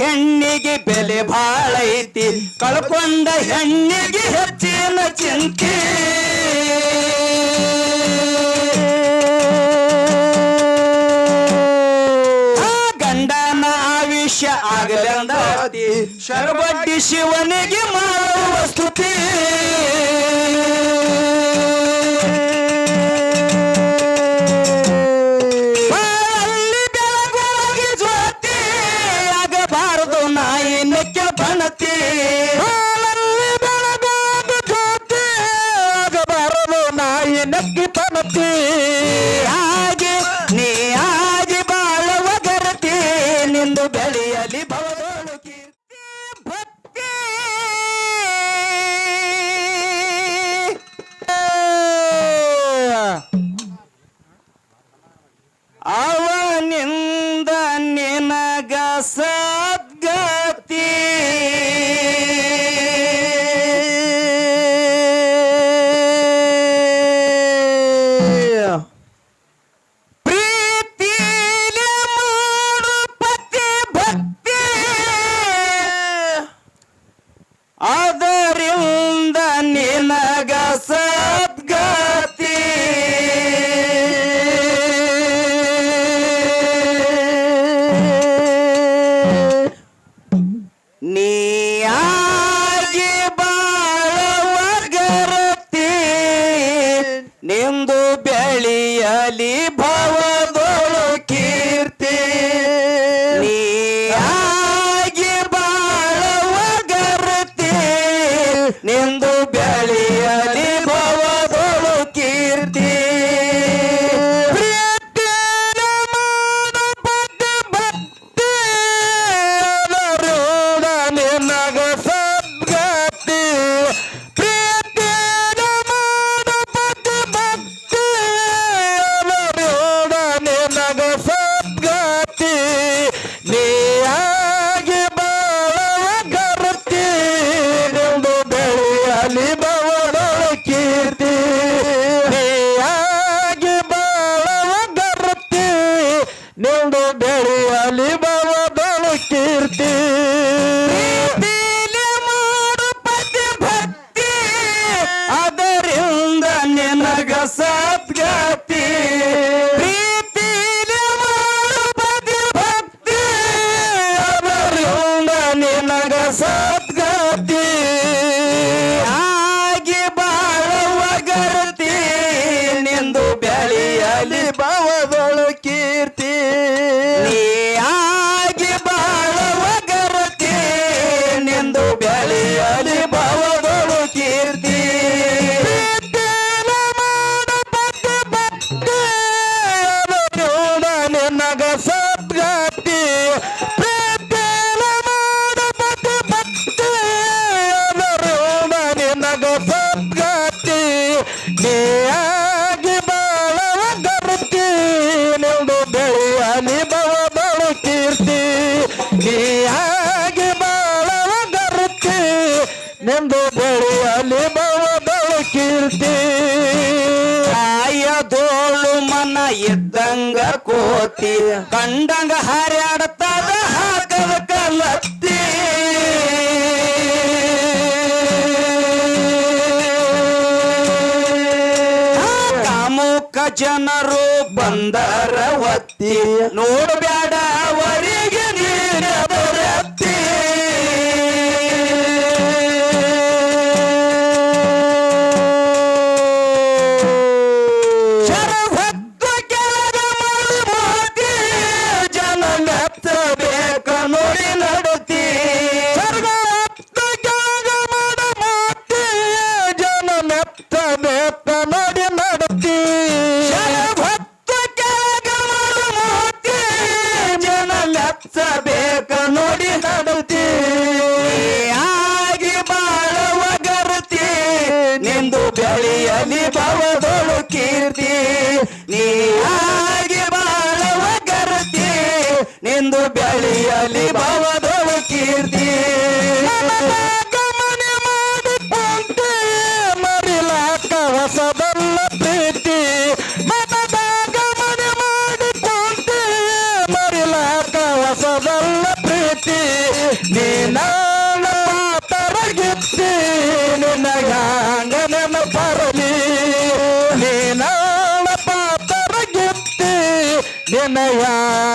ಹೆಣ್ಣಿಗೆ ಬೆಲೆ ಬಾಳೈತಿ ಕಳ್ಕೊಂಡ ಹೆಣ್ಣಿಗೆ ಹೆಚ್ಚಿನ ಚಿಂತೆ. ಗಂಡನ ಆಯುಷ್ಯ ಆಗಲೆಂದ ಶರಬಡ್ಡಿ ಶಿವನಿಗೆ ಮಾಡುವ ಸ್ತುತಿ. ಕೀರ್ತಿ ಆಯದೋಳು ಮನ ಇದ್ದಂಗ ಕೋತಿ. ಕಂಡಂಗ ಹಾರ್ಯಾಡ್ತಾರ ಹಾಕದ ಕಲತ್ತಿ. ಕಾಮುಕ ಜನರು ಬಂದರ ಒತ್ತಿ. ನೋಡ್ಬ್ಯಾಡ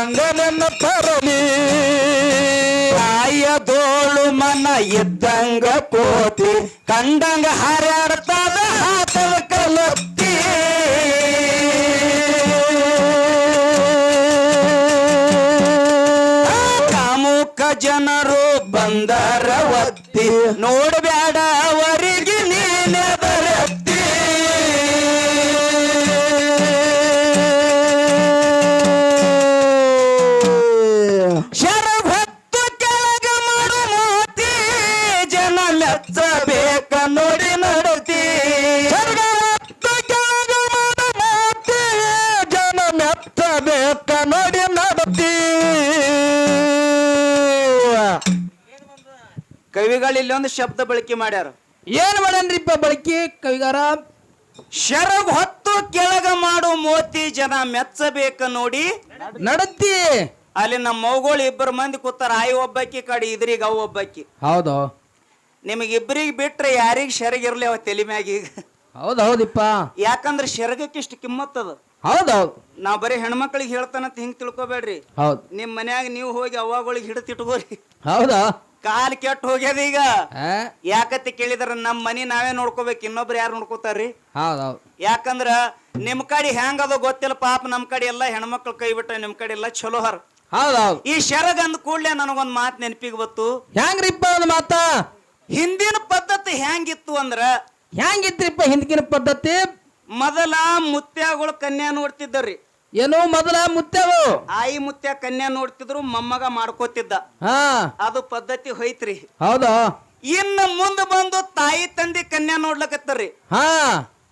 ಪರಲಿ ತರಲಿ. ತಾಯಿಯ ಮನ ಇದ್ದಂಗ ಕೋತಿ ಕಂಡಂಗ ಹಾರಾಡ್ತದ ಹಾತದ ಕಲತ್ತಿ. ಕಾಮುಕ ಜನರು ಬಂದರ ಒತ್ತಿ. ನೋಡಬ್ಯಾಡ ಕವಿಗಳು ಇಲ್ಲಿ ಒಂದು ಶಬ್ದ ಬಳಕೆ ಮಾಡ್ಯಾರ. ಏನ್ ಮಾಡನ್ರಿಪ್ಪ ಬಳಕೆ ಕವಿಗಾರ? ಶರಗ್ ಹೊತ್ತು ಕೆಳಗ ಮಾಡು ಮೋತಿ ಜನ ಮೆಚ್ಚಬೇಕ ನೋಡಿ. ನಡತಿ. ಅಲ್ಲಿ ನಮ್ಮ ಮೌಗಳು ಇಬ್ಬರು ಮಂದಿ ಕೂತಾರ ಆಯಿ ಒಬ್ಬಕ್ಕಿ ಕಡೆ ಇದ್ರಿಗೆ ಅವು ಒಬ್ಬಾಕಿ. ಹೌದು. ನಿಮಗೆ ಇಬ್ಬರಿಗೆ ಬಿಟ್ರೆ ಯಾರಿಗೆ ಶರಗಿರ್ಲಿ ಅವ ತಲೆ ಮ್ಯಾಗ ಈಗ? ಹೌದು ಹೌದಿಪ್ಪ. ಯಾಕಂದ್ರೆ ಶರಗಕ್ಕೆ ಇಷ್ಟು ಕಿಮ್ಮತ್ತದ ಹೌದೌದು ನಾವ್ ಬರೀ ಹೆಣ್ಮಕ್ಳಿಗೆ ಹೇಳ್ತಾನಂತ ಹಿಂಗ್ ತಿಳ್ಕೊಬೇಡ್ರಿ. ಹೌದು. ನಿಮ್ ಮನ್ಯಾಗ ನೀವು ಹೋಗಿ ಅವಾಗಳಿಗೆ ಹಿಡಿತಿಟ್ಕೋರಿ ಹೌದಾ? ಕಾಲ್ ಕೆಟ್ಟ ಹೋಗ್ಯದ ಈಗ. ಆ? ಕೇಳಿದ್ರೆ ಕೇಳಿದ್ರ ನಮ್ ಮನಿ ನಾವೇ ನೋಡ್ಕೋಬೇಕು ಇನ್ನೊಬ್ರು ಯಾರು ನೋಡ್ಕೋತಾರ್ರಿ? ಹೌದೌದು. ಯಾಕಂದ್ರ ನಿಮ್ ಕಡೆ ಹೆಂಗದ ಗೊತ್ತಿಲ್ಲ ಪಾಪ ನಮ್ ಕಡೆ ಎಲ್ಲ ಹೆಣ್ಮಕ್ಳು ಕೈ ಬಿಟ್ಟ ನಿಮ್ ಕಡೆ ಎಲ್ಲ ಚಲೋ ಹರ. ಹೌದೌದು. ಈ ಶರಗ್ ಅಂದ ಕೂಡ್ಲೆ ನನಗೊಂದ್ ಮಾತ್ ನೆನಪಿಗೆ ಬತ್ತು. ಹೆಂಗ್ರಿಪ್ಪ ಒಂದು ಮಾತ? ಹಿಂದಿನ ಪದ್ಧತಿ ಹೆಂಗಿತ್ತು ಅಂದ್ರ ಹೆಂಗಿತ್ರಿಪ್ಪ ಹಿಂದಿನ ಪದ್ಧತಿ? ಮೊದಲ ಮುತ್ಯಾಗಳು ಕನ್ಯಾ ನೋಡ್ತಿದ್ದರ್ರಿ ಏನು ಮೊದಲ ಮುತ್ತೆವು ಆಯಿ ಮುತ್ಯ ಕನ್ಯಾ ನೋಡ್ತಿದ್ರು ಮೊಮ್ಮಗ ಮಾಡ್ಕೋತಿದ್ದ. ಹಾ. ಅದು ಪದ್ಧತಿ ಹೋಯ್ತ್ರಿ. ಹೌದಾ? ಇನ್ನು ಮುಂದೆ ಬಂದು ತಾಯಿ ತಂದೆ ಕನ್ಯಾ ನೋಡ್ಲಕತ್ತಾರ್ರಿ ಹಾ.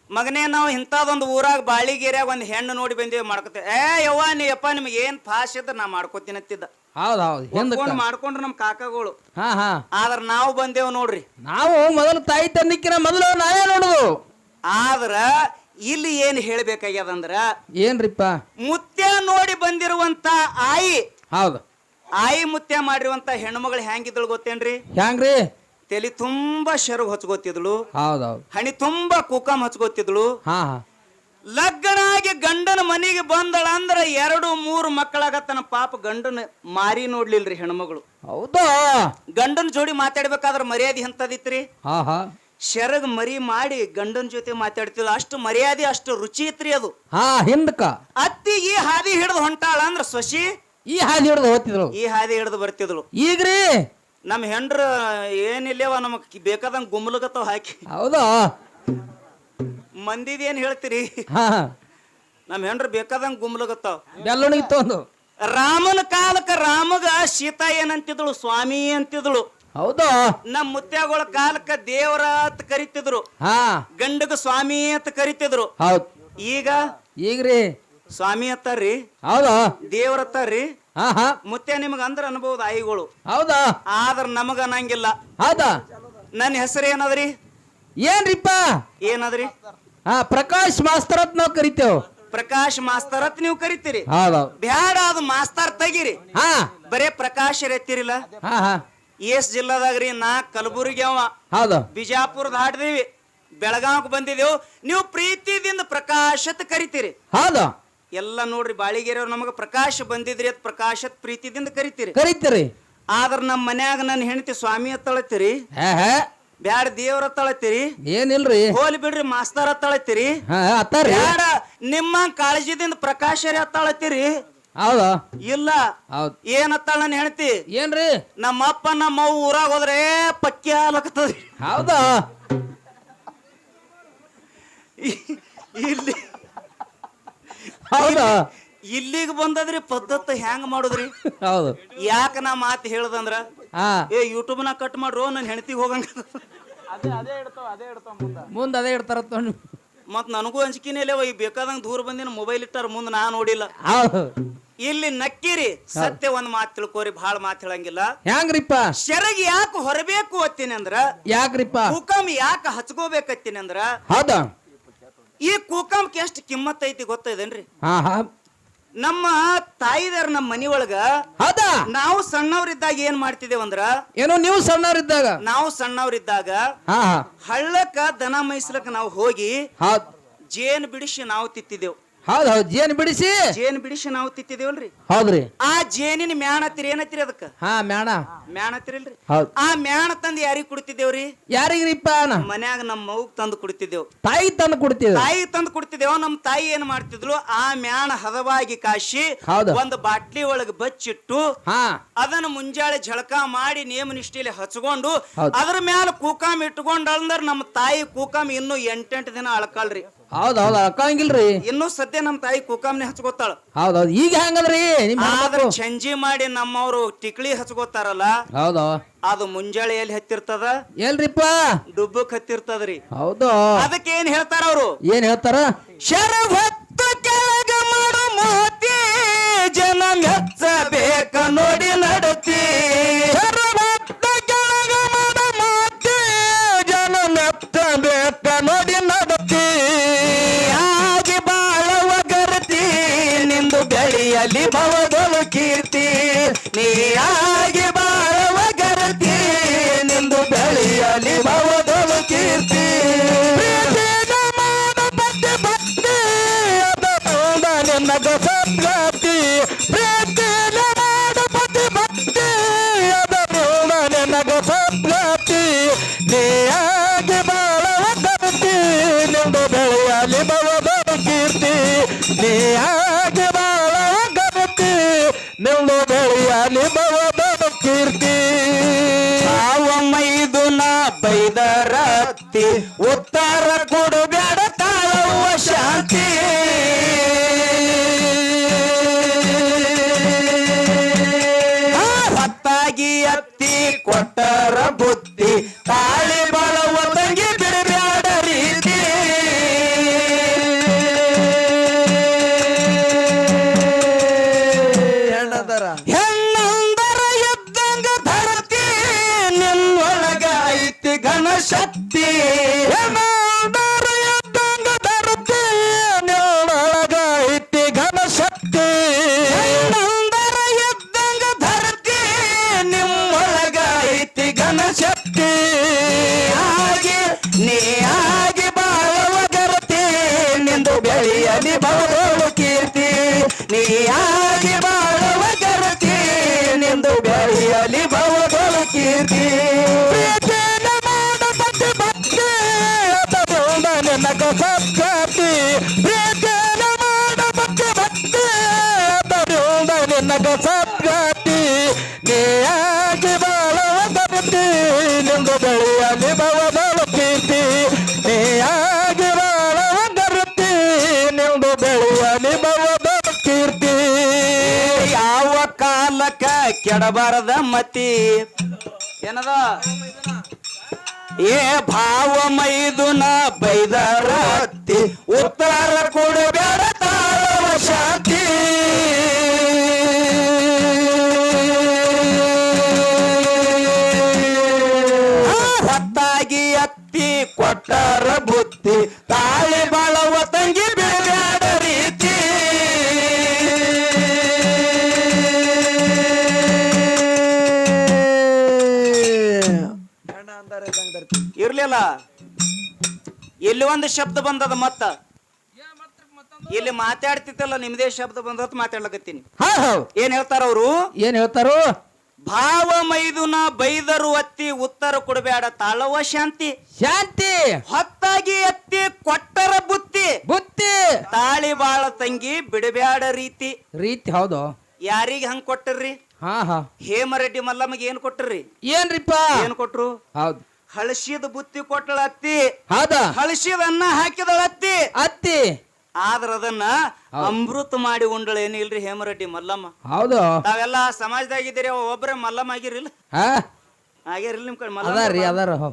ಮಗನೇ ನಾವು ಇಂಥದೊಂದು ಊರಾಗ ಬಾಳಿಗೇರಿಯಾಗ ಒಂದು ಹೆಣ್ಣು ನೋಡಿ ಬಂದೇವಿ ಮಾಡ್ಕೋತೇವೆ ಏ ಯವ್ವ ನೀ ಯಪ್ಪ ನಿಮ್ಗೆ ಏನ್ ಫಾಶ್ ಇದ್ದ ನಾ ಮಾಡ್ಕೋತೀನಿ ಅಂತಿದ್ದ. ಹೌದು ಹೌದು ಹಿಂದಕ್ಕ. ಒಪ್ಕೊಂಡ್ ಮಾಡ್ಕೊಂಡ್ರು ನಮ್ಮ ಕಾಕಗಳು. ಹಾ ಹಾ. ಆದ್ರ ನಾವು ಬಂದೇವ್ ನೋಡ್ರಿ. ನಾವು ಮೊದಲು ತಾಯಿ ತಂದಿಕ್ಕಿನ ಮೊದಲು ನಾವೇ ನೋಡುದು. ಆದ್ರ ಇಲ್ಲಿ ಏನ್ ಹೇಳ್ಬೇಕಾಗ್ಯದಂದ್ರ ಏನ್ರಿಪ್ಪ? ಮುತ್ಯ ನೋಡಿ ಬಂದಿರುವಂತ ಆಯಿ. ಹೌದು. ಆಯಿ ಮುತ್ಯ ಮಾಡಿರುವಂತ ಹೆಣ್ಮಗಳು ಹೆಂಗಿದ್ದಳು ಗೊತ್ತೇನ್ರಿ? ಹೆಂಗ್ರಿ ತಲೆ ತುಂಬಾ ಶರು ಹಚ್ಕೋತಿದ್ಳು. ಹೌದೌದು. ಹಣಿ ತುಂಬಾ ಕುಕಮ್ ಹಚ್ಕೋತಿದ್ಳು. ಹಾ ಹಾ. ಲಗ್ನ ಆಗಿ ಗಂಡನ ಮನೆಗೆ ಬಂದಳ ಅಂದ್ರ ಎರಡು ಮೂರು ಮಕ್ಕಳಾಗತ್ತನ ಪಾಪ ಗಂಡನ ಮಾರಿ ನೋಡ್ಲಿಲ್ರಿ ಹೆಣ್ಮಗಳು. ಹೌದಾ? ಗಂಡನ ಜೋಡಿ ಮಾತಾಡ್ಬೇಕಾದ್ರ ಮರ್ಯಾದೆ ಎಂತದಿತ್ರಿ? ಹಾ ಹಾ. ಶೆರಗ್ ಮರಿ ಮಾಡಿ ಗಂಡನ ಜೊತೆ ಮಾತಾಡ್ತಿಲ್ಲ. ಅಷ್ಟು ಮರ್ಯಾದೆ ಅಷ್ಟು ರುಚಿ ಇತ್ರಿ ಅದು. ಹಾ ಹಿಂದಕ್ಕ ಅತ್ತಿ ಈ ಹಾದಿ ಹಿಡಿದು ಹೊಂಟಾಳ ಅಂದ್ರ ಸೊಸಿ? ಈ ಹಾದಿ ಹಿಡಿದು ಹೋಗ್ತಿದ್ರು ಈ ಹಾದಿ ಹಿಡಿದು ಬರ್ತಿದ್ಳು ಈಗ್ರಿ? ನಮ್ಮ ಹೆಂಡ್ರ ಏನಿಲ್ಲವ ನಮಗ್ ಬೇಕಾದಂಗ ಗುಮ್ಮಲಗತ್ತವ ಹಾಕಿ. ಹೌದಾ? ಮಂದಿದ ಏನ್ ಹೇಳ್ತೀರಿ? ಹಾ ನಮ್ಮ ಹೆಂಡ್ರ ಬೇಕಾದಂಗ ಗುಮ್ಮಲಗತ್ತಾವ ಬೆಲ್ಲುಣಿಗೆ ರಾಮನ ಕಾಲಕ್ಕ ರಾಮಗ ಸೀತಾ ಏನಂತಿದ್ಳು ಸ್ವಾಮಿ ಅಂತಿದ್ಳು. ಹೌದಾ? ನಮ್ಮ ಮುತ್ಯಾಗಳ ಕಾಲಕ್ಕ ದೇವರ ಅಂತ ಕರಿತಿದ್ರು. ಹಾ. ಗಂಡಗ ಸ್ವಾಮಿ ಅಂತ ಕರಿತಿದ್ರು. ಹೌದ್. ಈಗ? ಈಗ್ರಿ? ಸ್ವಾಮಿ ಅತ್ತಾರ್ರಿ? ಹೌದಾ? ದೇವ್ರ ಅತ್ತಾರ್ರಿ? ಹಾ ಹಾ. ಮುತ್ಯ ನಿಮಗ ಅಂದ್ರ ಅನ್ಬಹುದು ಆಯಿಗಳು. ಹೌದಾ? ಆದ್ರ ನಮಗ ಅನ್ನಂಗಿಲ್ಲ. ಹೌದಾ? ನನ್ನ ಹೆಸರು ಏನದ್ರಿ? ಏನ್ರಿಪ್ಪ? ಏನದ್ರಿ? ಹಾ ಪ್ರಕಾಶ್ ಮಾಸ್ತರ್ ಅಂತ ನಾವ್ ಕರಿತೇವ್. ಪ್ರಕಾಶ್ ಮಾಸ್ತರ್ ಅಂತ ನೀವು ಕರಿತೀರಿ. ಹೌದು ಬ್ಯಾಡ ಅದು ಮಾಸ್ತರ್ ತೆಗಿರಿ. ಹಾ. ಬರೇ ಪ್ರಕಾಶ್ ಎತ್ತಿರಿಲ್ಲ ಹಾ ಹಾ. ಎಸ್ ಜಿಲ್ಲಾದಾಗ್ರಿ ನಾ ಕಲಬುರಗಿ ಅವ. ಹೌದು. ಬಿಜಾಪುರದ ಹಾಡ್ದೀವಿ ಬೆಳಗಾವಕ್ ಬಂದಿದ್ದೇವು. ನೀವು ಪ್ರೀತಿದಿಂದ ಪ್ರಕಾಶತ್ ಕರಿತೀರಿ. ಹೌದು. ಎಲ್ಲ ನೋಡ್ರಿ ಬಾಳಿಗೆರೆಯವ್ರು ನಮಗೆ ಪ್ರಕಾಶ ಬಂದಿದ್ರಿ ಅದ್ ಪ್ರಕಾಶತ್ ಪ್ರೀತಿದಿಂದ ಕರಿತೀರಿ. ಕರಿತೀರಿ. ಆದ್ರ ನಮ್ಮ ಮನ್ಯಾಗ ನನ್ನ ಹೆಂಡತಿ ಸ್ವಾಮಿ ಹೇ ಹೇ. ಬ್ಯಾಡ ದೇವ್ರ ಏನಿಲ್ಲ ಏನಿಲ್ರಿ. ಹೋಲಿ ಬಿಡ್ರಿ ಮಾಸ್ತರ ಅತ್ತಳತ್ತೀರಿ ಹಾ ಅತ್ತಾರ್ರಿ ಬ್ಯಾಡ ನಿಮ್ಮ ಕಾಳಜಿದಿಂದ ಪ್ರಕಾಶರೇ ಅತ್ತಾಳತ್ತೀರಿ ಹೌದು. ಇಲ್ಲ. ಹೌದು. ಏನತ್ತಾಳ ನನ್ನ ಹೆಂಡತಿ? ಏನ್ರಿ? ನಮ್ಮ ಅಪ್ಪ ನಮ್ಮ ಅವ್ವ ಊರಾಗ ಹೋದ್ರೆ ಪಕ್ಕಿ ಹೌದ ಹೌದಾ. ಇಲ್ಲಿ ಹೌದಾ. ಇಲ್ಲಿಗೆ ಬಂದದ್ರಿ ಪದ್ಧತಿ ಹೆಂಗ್ ಮಾಡುದ್ರಿ? ಹೌದು. ಯಾಕ ನಾ ಮಾತು ಹೇಳದಂದ್ರ? ಹಾ. ಏ ಯೂಟ್ಯೂಬ್ನ ಕಟ್ ಮಾಡ್ರು ನನ್ ಹೆಂಡತಿಗೆ ಹೋಗಂಗ ಮುಂದೆ. ಅದೇ ಇಡ್ತಾರ ಮತ್ ನನಗೂ ಅಂಜಿಕೆನೇ ಇಲ್ಲ ಈ ಬೇಕಾದಂಗ ದೂರ ಬಂದಿನ ಮೊಬೈಲ್ ಇಟ್ಟಾರ ಮುಂದೆ ನಾ ನೋಡಿಲ್ಲ. ಹೌದು. ಇಲ್ಲಿ ನಕ್ಕಿರಿ. ಸತ್ಯ ಒಂದ್ ಮಾತು ತಿಳ್ಕೋರಿ ಬಹಳ ಮಾತು ಹೇಳಂಗಿಲ್ಲ. ಹೆಂಗ್ರಿಪ್ಪ ಶೆರಗ್ ಯಾಕೆ ಹೊರಬೇಕು ಅತ್ತೀನಿ ಅಂದ್ರ ಯಾಕ್ರಿಪ್ಪ? ಕುಕಮ್ ಯಾಕೆ ಹಚ್ಕೋಬೇಕತ್ತೀನಿ ಅಂದ್ರ ಹೌದಾ? ಈ ಕುಕಮ್ಗೆ ಎಷ್ಟು ಕಿಮ್ಮತ್ ಐತಿ ಹಾ ಹಾ. ನಮ್ಮ ತಾಯಿದಾರ ನಮ್ಮ ಮನಿ ಒಳಗ ಹೌದಾ? ನಾವು ಸಣ್ಣವರಿದ್ದಾಗ ಏನ್ ಅಂದ್ರ ಏನೋ ನೀವು ಸಣ್ಣವರಿದ್ದಾಗ? ನಾವು ಸಣ್ಣವರಿದ್ದಾಗ ಹಾ ಹಾ. ಹಳ್ಳಕ್ಕ ದನ ಮೈಸಲಕ್ಕ ನಾವು ಹೋಗಿ ಹೌದ್. ಜೇನ್ ಬಿಡಿಸಿ ನಾವು ತಿತ್ತಿದೆವು. ಹೌದ್ ಹೌದ್. ಜೇನ್ ಬಿಡಿಸಿ? ಜೇನ್ ಬಿಡಿಸಿ ನಾವು ತಿತ್ತಿದೇವಲ್ರಿ ಹೌದ್ರಿ. ಆ ಜೇನಿನ ಮ್ಯಾಣ ಹತ್ತಿರ ಏನತ್ತಿರಿ ಅದಕ್ಕ? ಹಾ ಮ್ಯಾಣ. ಮ್ಯಾಣ ಹತ್ತಿರಲ್ರಿ. ಹೌದ್. ಆ ಮ್ಯಾಣ ತಂದು ಯಾರಿಗ್ ಕುಡಿತಿದ್ದೇವ್ರಿ? ಯಾರಿಗ್ರಿಪ್ಪ ನಾ ಮನ್ಯಾಗ ನಮ್ಮ ಮೌಗ್ ತಂದು ಕುಡಿತಿದ್ದೇವ್. ತಾಯಿ ತಂದು ಕೊಡ್ತೀವಿ ತಾಯಿ ತಂದು ಕುಡ್ತಿದ್ದೇವ ನಮ್ ತಾಯಿ ಏನ್ ಮಾಡ್ತಿದ್ಲು? ಆ ಮ್ಯಾಣ ಹದವಾಗಿ ಕಾಶಿ ಹೌದು. ಒಂದ್ ಬಾಟ್ಲಿ ಒಳಗೆ ಬಚ್ಚಿಟ್ಟು ಹಾ. ಅದನ್ನ ಮುಂಜಾಳೆ ಝಳಕ ಮಾಡಿ ನೇಮ ನಿಷ್ಠೆಯಲ್ಲಿ ಹಚ್ಕೊಂಡು ಹೌದು. ಅದ್ರ ಮ್ಯಾಲ ಕೂಕಾಮ್ ಇಟ್ಕೊಂಡ್ ಅಂದ್ರ ನಮ್ಮ ತಾಯಿ ಕೂಕಾಮ್ ಇನ್ನು ಎಂಟೆಂಟು ದಿನ ಅಳ್ಕಳ್ರಿ. ಹೌದ್ ಹೌದ್ ಅಕ್ಕಂಗಿಲ್ರಿ ಇನ್ನು ಸದ್ಯ ನಮ್ಮ ತಾಯಿ ಕುಕಾಮ್ನೆ ಹಚ್ಕೋತಾಳ. ಹೌದ್ ಹೌದ್ ಈಗ ಹೆಂಗದ್ರಿ ನಿಮ್ಮ ಆದ್ರೆ? ಚಂಜಿ ಮಾಡಿ ನಮ್ಮವ್ರು ಟಿಕ್ಳಿ ಹಚ್ಕೋತಾರಲ್ಲ ಹೌದ ಅದು ಮುಂಜಾಳೆ ಎಲ್ಲಿ ಹತ್ತಿರ್ತದ? ಎಲ್ರಿಪ್ಪ? ಡುಬ್ಬಕ್ ಹತ್ತಿರ್ತದ್ರಿ. ಹೌದು. ಅದಕ್ಕೆ ಏನ್ ಹೇಳ್ತಾರ ಅವ್ರು? ಏನ್ ಹೇಳ್ತಾರ? ಶರ ಹೊತ್ತು ಕೆಳಗ ಮಾಡು ಮೋತಿ ಜನ ಮೆಚ್ಚಬೇಕ ನೋಡಿ ನಡತಿ ನೀ ಬಾರವ ಗರತಿ, ನಿಂದು ಬೆಳೆಯಲಿ ಭವದೊಳು ಕೀರ್ತಿ. ಬತ್ತಿ ಬತ್ತಿ ಅದ ನೋಡ ನಿನ್ನಗ ಸದ್ಗತಿ ಪ್ರೀತಿನ ಮಾಡ ಬತ್ತಿ ಬತ್ತಿ ಅದ ನೋಡ ನಿನ್ನಗ ಸದ್ಗತಿ ನೀಯಾಗಿ ಕೀರ್ತಿ. ನೀಯಾಗಿ ಕೆಡಬಾರದ ಮತಿ. ಏನದ? ಏ ಭಾವ ಮೈದುನ ಬೈದರ ಉತ್ತರ ಕೊಡಬೇಡ ತಾಳವ ಶಾಂತಿ. ಹೊತ್ತಾಗಿ ಅತ್ತಿ ಕೊಟ್ಟರ ಬುತ್ತಿ ಒಂದು ಶಬ್ದ ಬಂದದ ಮತ್ತ? ಇಲ್ಲಿ ಮಾತಾಡ್ತಿತ್ತಲ್ಲ ನಿಮ್ದೇ ಶಬ್ದ ಬಂದತ್ ಮಾತಾಡ್ಲಕತ್ತೀನಿ. ಹಾ ಹೌ. ಏನ್ ಹೇಳ್ತಾರ ಅವರು? ಏನ್ ಹೇಳ್ತಾರು? ಭಾವ ಮೈದುನ ಬೈದರು ಅತ್ತಿ ಉತ್ತರ ಕೊಡಬೇಡ ತಾಳವ ಶಾಂತಿ. ಶಾಂತಿ. ಹೊತ್ತಾಗಿ ಅತ್ತಿ ಕೊಟ್ಟರ ಬುತ್ತಿ. ಬುತ್ತಿ. ತಾಳಿ ಬಾಳ ತಂಗಿ ಬಿಡಬೇಡ ರೀತಿ. ರೀತಿ ಹೌದು. ಯಾರಿಗ ಹಂಗ್ ಕೊಟ್ಟರ್ರಿ? ಹಾ ಹಾ. ಹೇಮರೆಡ್ಡಿ ಮಲ್ಲಮ್ಮಗೆ ಏನ್ ಕೊಟ್ಟರ್ರಿ? ಏನ್ರಿಪ್ಪ? ಏನ್ ಕೊಟ್ರು? ಹೌದು. ಹಳಸಿದ ಬುತ್ತಿ ಕೊಟ್ಟಳ ಅತ್ತಿ. ಹೌದ? ಹಳಸಿದ ಅನ್ನ ಹಾಕಿದಳ ಅತ್ತಿ. ಅತ್ತಿ? ಆದ್ರ ಅದನ್ನ ಅಮೃತ ಮಾಡಿ ಉಂಡಳ. ಏನಿಲ್ರಿ ಹೇಮರೆಡ್ಡಿ ಮಲ್ಲಮ್ಮ? ಹೌದು. ನಾವೆಲ್ಲ ಸಮಾಜದಾಗಿದ್ದೀರಿ ಅವ ಒಬ್ರೇ ಮಲ್ಲಮ್ಮ ಆಗಿರಿಲ್ಲ ಹಾ? ಆಗಿರಿಲ್ಲ ನಿಮ್ ಕಡೆ ಮಲ್ಲಮ್ಮ ಅದಾರ ಹೌ?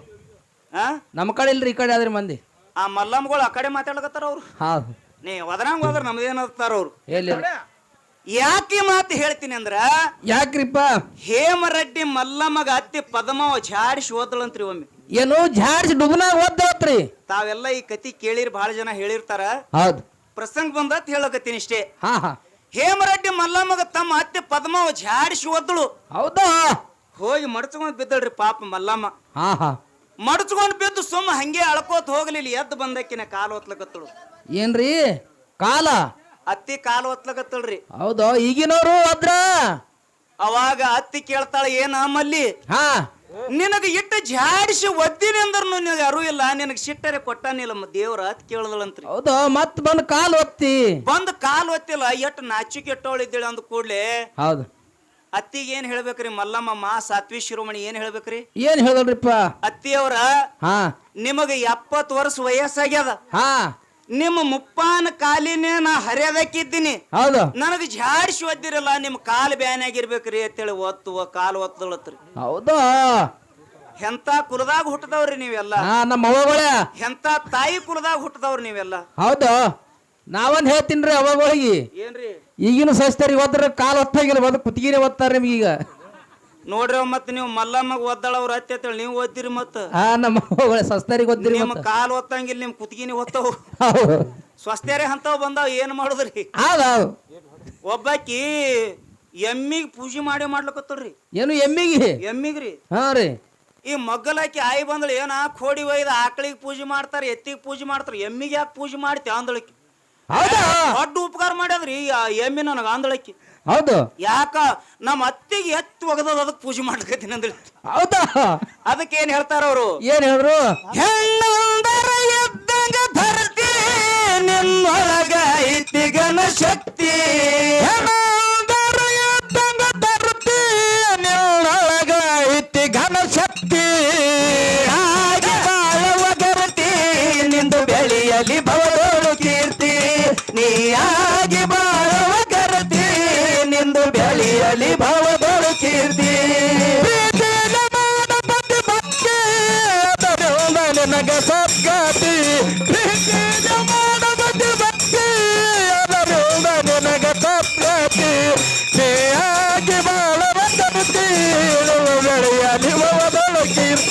ಆ? ನಮ್ಮ ಕಡೆ ಇಲ್ರಿ ಈ ಕಡೆ ಆದ್ರಿ ಮಂದಿ. ಆ ಮಲ್ಲಮ್ಮಗಳು ಆ ಕಡೆ ಮಾತಾಡ್ಕತ್ತಾರ ಅವ್ರು? ನೀ ಒದರಂಗ್ ಹೋದ್ರ ನಮ್ದೇನ ಅವ್ರು? ಎಲ್ಲಿ? ಯಾಕೆ ಮಾತು ಹೇಳ್ತೀನಿ ಅಂದ್ರ ಯಾಕ್ರಿಪ್ಪ? ಹೇಮರೆಡ್ಡಿ ಮಲ್ಲಮ್ಮಗ ಅತ್ತಿ ಪದ್ಮವ ಝಾಡಿಸಿ ಓದಳಂತ್ರಿ ಒಮ್ಮೆ. ಏನು ಜಾಡ್ಸಿ ಡುಬ್ನ ಓದ್ರಿ ತಾವೆಲ್ಲ ಈ ಕತಿ ಕೇಳಿರಿ ಬಹಳ ಜನ ಹೇಳಿರ್ತಾರ. ಹೌದು. ಪ್ರಸಂಗ ಬಂದತ್ ಹೇಳಕತ್ತೀನಿ ಇಷ್ಟೇ. ಹಾ ಹಾ. ಹೇಮರೆಡ್ಡಿ ಮಲ್ಲಮ್ಮಗ ತಮ್ಮ ಅತ್ತಿ ಪದ್ಮವ ಝಾಡಿಸಿ ಓದ್ದಳು ಹೌದಾ? ಹೋಗಿ ಮಡಚ್ಕೊಂಡ್ ಬಿದ್ದಳ್ರಿ ಪಾಪ ಮಲ್ಲಮ್ಮ. ಹಾ ಹಾ. ಮಡಚ್ಕೊಂಡ್ ಬಿದ್ದು ಸುಮ್ಮ ಹಂಗೆ ಅಳ್ಕೋತ ಹೋಗ್ಲಿಲ್ಲ ಎದ್ದು ಬಂದಕ್ಕಿನ ಕಾಲು ಒತ್ಲಕತ್ತಳು ಏನ್ರಿ? ಕಾಲ? ಅತ್ತಿ ಕಾಲು ಒತ್ಲಕತ್ತಳ್ರಿ ಹೌದು ಈಗಿನವರು ಅದ್ರ. ಅವಾಗ ಅತ್ತಿ ಕೇಳ್ತಾಳ ಏನ ಮಲ್ಲಿ? ಹಾ. ನಿನಗ ಇಟ್ಟ ಜಾಡಿಸಿ ಒದ್ದಿನಿ ಅಂದ್ರ ನಿನಗೆ ಅರು ಇಲ್ಲ. ನಿನಗೆ ಸಿಟ್ಟರೆ ಕೊಟ್ಟಾನಿಲ್ಲ ಮ ದೇವ್ರ ಅತ್ ಕೇಳದಳಂತ್ರಿ. ಹೌದು ಮತ್ ಬಂದ್ ಕಾಲ್ ಒತ್ತಿ. ಬಂದ್ ಕಾಲ್ ಒತ್ತಿಲ್ಲ ಎಟ್ಟು ನಾಚಿ ಕೆಟ್ಟವಳಿದ್ದೇಳಿ ಅಂದ ಕೂಡ್ಲೆ. ಹೌದು. ಅತ್ತಿಗೆ ಏನ್ ಹೇಳ್ಬೇಕ್ರಿ ಮಲ್ಲಮ್ಮ ಮಾ ಸಾತ್ವಿ ಶಿರೋಮಣಿ ಏನ್ ಹೇಳ್ಬೇಕ್ರಿ? ಏನ್ ಹೇಳ್ದಲ್ರಿಪ್ಪ? ಅತ್ತಿಯವ್ರ ಹಾ. ನಿಮಗೆ ಎಪ್ಪತ್ತು ವರ್ಷ ವಯಸ್ಸಾಗ್ಯದ. ಹಾ. ನಿಮ್ಮ ಮುಪ್ಪಾನ ಕಾಲಿನೇ ನಾ ಹರಿಯದಕ್ಕಿದ್ದೀನಿ ಹೌದು. ನನಗೆ ಜಾಡಿಸಿ ಒದ್ದಿರಲ್ಲ ನಿಮ್ಮ ಕಾಲು ಬ್ಯಾನಾಗಿರ್ಬೇಕ್ರಿ ಅಂತೇಳಿ ಒತ್ತು ಕಾಲು ಒತ್ತದಳತ್ರಿ. ಹೌದಾ? ಎಂತ ಕುಲದಾಗ ಹುಟ್ಟದವ್ರಿ ನೀವೆಲ್ಲ? ಹಾ ನಮ್ಮ ಅವ್ವಗಳೇ. ಎಂತ ತಾಯಿ ಕುಲದಾಗ ಹುಟ್ಟದವ್ರಿ ನೀವೆಲ್ಲ? ಹೌದು. ನಾವನ್ ಹೇಳ್ತೀನ್ರಿ ಅವಾಗಳಿಗೆ ಏನ್ರಿ? ಈಗಿನ ಸಸ್ತರಿ ಒದ್ರ ಕಾಲು ಒತ್ತಾಗಿಲ್ಲ ಬಂದು ಕುತ್ತಿಗೆನೆ ಓದ್ತಾರ ನಿಮ್ಗೀಗ. ನೋಡ್ರಿ ಮತ್ ನೀವು ಮಲ್ಲಮ್ಮಗ್ ಒದ್ದಳವ್ರ ಅತ್ತೆ ಅಂತೇಳಿ ನೀವು ಓದ್ತಿರಿ ಮತ್ತ. ಹಾ ನಮ್ಮ ಸಸ್ತರಿಗೆ ನಿಮ್ಮ ಮತ್ತ. ಕಾಲ್ ಒತ್ತಂಗಿಲ್ಲ ನಿಮ್ ಕುತ್ತಿಗಿನಿ ಒತ್ತವು. ಹೌದು. ಸ್ವಸ್ತ್ಯಾರೆ ಅಂತವ್ ಬಂದಾವ್ ಏನ್ ಮಾಡುದ್ರಿ? ಒಬ್ಬಾಕಿ ಎಮ್ಮಿಗ್ ಪೂಜೆ ಮಾಡಿ ಮಾಡ್ಲಕತ್ತಳ್ರಿ. ಏನು ಎಮ್ಮಿಗೆ? ಎಮ್ಮಿಗ್ರಿ. ಹಾ ರೀ. ಈ ಮಗ್ಗಲಾಕಿ ಆಯಿ ಬಂದಳು ಏನ ಕೋಡಿ ಒಯ್ದ ಆಕಳಿಗೆ ಪೂಜೆ ಮಾಡ್ತಾರ ಎತ್ತಿಗೆ ಪೂಜೆ ಮಾಡ್ತಾರ ಎಮ್ಮಿಗೆ ಯಾಕೆ ಪೂಜೆ ಮಾಡ್ತಿ ಆಂದಳಕ್ಕೆ ದೊಡ್ಡ ಉಪಕಾರ ಮಾಡ್ಯಾದ್ರಿ ಆ ಎಮ್ಮಿ ನನಗ ಅಂದಳಕಿ. ಹೌದು. ಯಾಕ? ನಮ್ಮ ಅತ್ತಿಗೆ ಎತ್ತು ಒಗದ ಅದಕ್ಕೆ ಪೂಜೆ ಮಾಡ್ಕತ್ತೀನಿ ಅಂದ್ರೆ ಹೌದಾ? ಅದಕ್ಕೆ ಏನ್ ಹೇಳ್ತಾರ ಅವರು? ಏನ್ ಹೇಳಿದ್ರು? ಹೆಣ್ಣಂದರ ಎದ್ದಂಗ ಧರತಿ ನಿನ್ನೊಳಗ ಐತಿಗನ ಶಕ್ತಿ.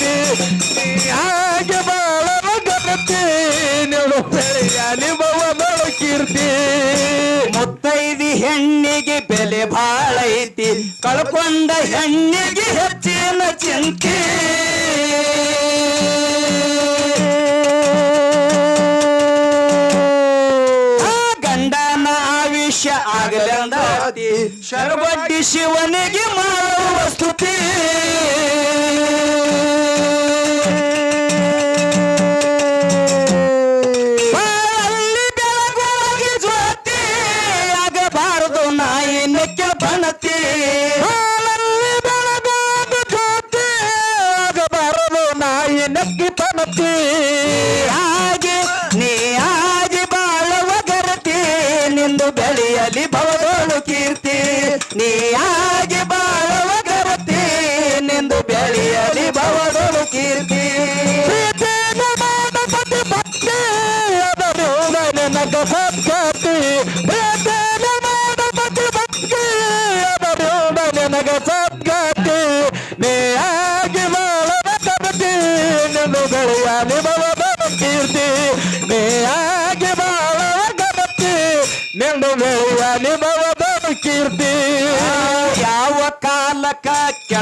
ಭವದಳು ಹಾಗೆ ಬಾಳವ ಕರುತ್ತಿ ನೀವು ಬೆಳೆಯಲಿ ಭವದಳು ಕೀರ್ತಿ. ಮುತ್ತೈದಿ ಹೆಣ್ಣಿಗೆ ಬೆಲೆ ಬಾಳೈತಿ ಕಳ್ಕೊಂಡ ಹೆಣ್ಣಿಗೆ ಹೆಚ್ಚಿನ ಚಿಂತೆ. ಶರಬಡ್ಡಿ ಶಿವನಿಗೆ ಮಾಡುವ ಸ್ತುತಿ ನೀ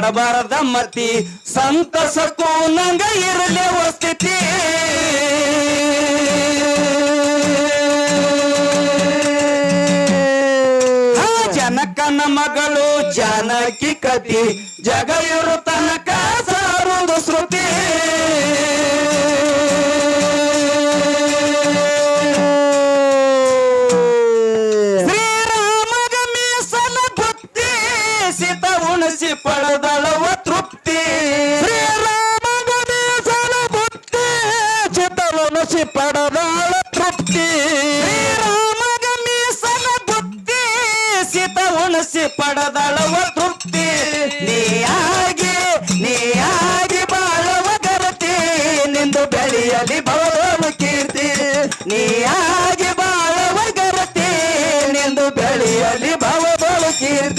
ಕೆಡಬಾರದ ಮತಿ ಸಂತಸಕ್ಕೂ ನಂಗ ಇರಲಿ ಆ ಜನಕನ ಮಗಳು ಜಾನಕಿ ಕತಿ. ಜಗ ಇರು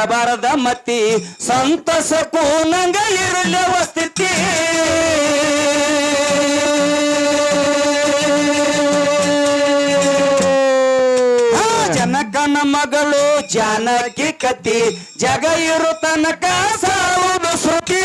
ಕೆಡಬಾರದ ಮತ್ತಿ. ಸಂತಸಕ್ಕೂ ನಂಗ ಇರಲವ ಸ್ಥಿತಿ. ಜನಕನ ಮಗಳು ಜಾನಕಿ ಕತಿ. ಜಗ ಇರು ತನಕ ಸಾವುದು ಶ್ರುತಿ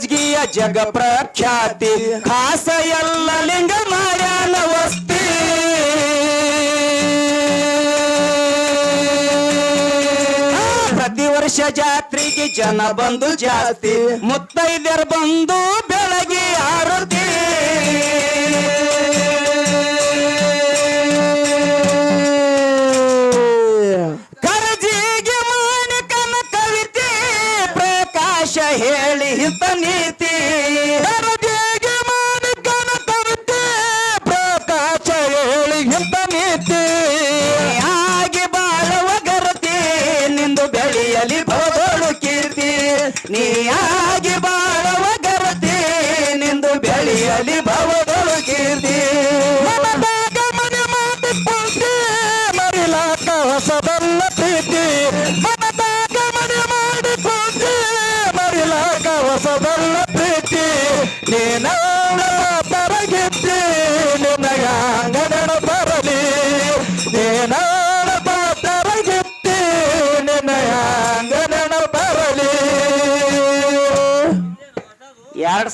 ಕರಜ್ಗಿಯ ಜಗ ಪ್ರಖ್ಯಾತಿ. ಖಾಸ ಎಲ್ಲ ಲಿಂಗ ಮಾರ್ಯಾನ ವಸ್ತಿ. ಪ್ರತಿ ವರ್ಷ ಜಾತ್ರೆಗೆ ಜನ ಬಂದು ಜಾಸ್ತಿ. ಮುತ್ತೈದ್ಯರು ಬಂದು ಬೆಳಗ್ಗೆ ಆರತಿ. ನೀ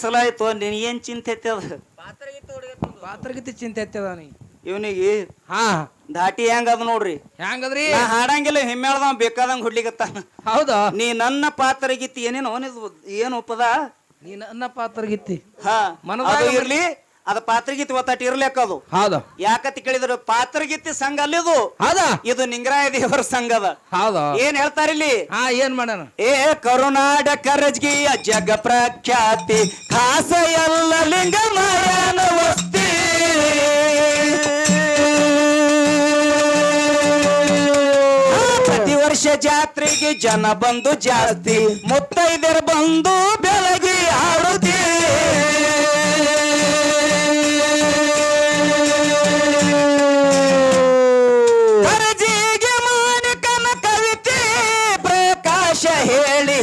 ಎರಡ್ ನಿನಗೇನ್ ಆಯ್ತು ನಿನ್ ಏನ್ ಚಿಂತೆ ಐತದ ಪಾತ್ರಗತಿ ಚಿಂತೆ ಐತದ ನೀ ಇವನಿಗೆ ಹಾ. ದಾಟಿ ಹೆಂಗ್ ಅದ ನೋಡ್ರಿ? ಹೆಂಗದ್ರಿ? ನಾ ಹಾಡಂಗಿಲ್ಲ ಹಿಮ್ಮೇಳದ ಬೇಕಾದಂಗ ಹುಡ್ಲಿಕತ್ತಾನ. ಹೌದಾ? ನೀ ನನ್ನ ಪಾತ್ರಗಿತ್ತಿ ಗೀತಿ ಏನೇನು ಅವನಿದು ಏನು ಪದ ನೀ ನನ್ನ ಪಾತ್ರಗಿತ್ತಿ. ಹಾ. ಮನದಾಗ ಅದು ಇರ್ಲಿ. ಅದ ಪಾತ್ರಗಿತ್ತಿ ಒತ್ತಾಟ ಇರ್ಲಿಕ್ಕ ಅದು. ಹೌದು. ಯಾಕಂತ ಕೇಳಿದ್ರು ಪಾತ್ರಗಿತ್ತಿ ಸಂಘ ಅಲ್ಲಿದು. ಹೌದ. ಇದು ನಿಂಗರಾಯ ದೇವರ ಸಂಘ ಅದ. ಏನ್ ಹೇಳ್ತಾರಿಲ್ಲಿ ಹಾ ಏನ್ ಮಾಡೋಣ? ಏ ಕರುನಾಡ ಕರಜ್ಗಿಯ ಜಗ ಪ್ರಖ್ಯಾತಿ ಖಾಸ ಎಲ್ಲ ಲಿಂಗ ವಸ್ತಿ. ಪ್ರತಿ ವರ್ಷ ಜಾತ್ರೆಗೆ ಜನ ಬಂದು ಜಾಸ್ತಿ ಮುತ್ತೈದರ ಬಂದು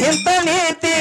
ಇಂತ ನೀತಿ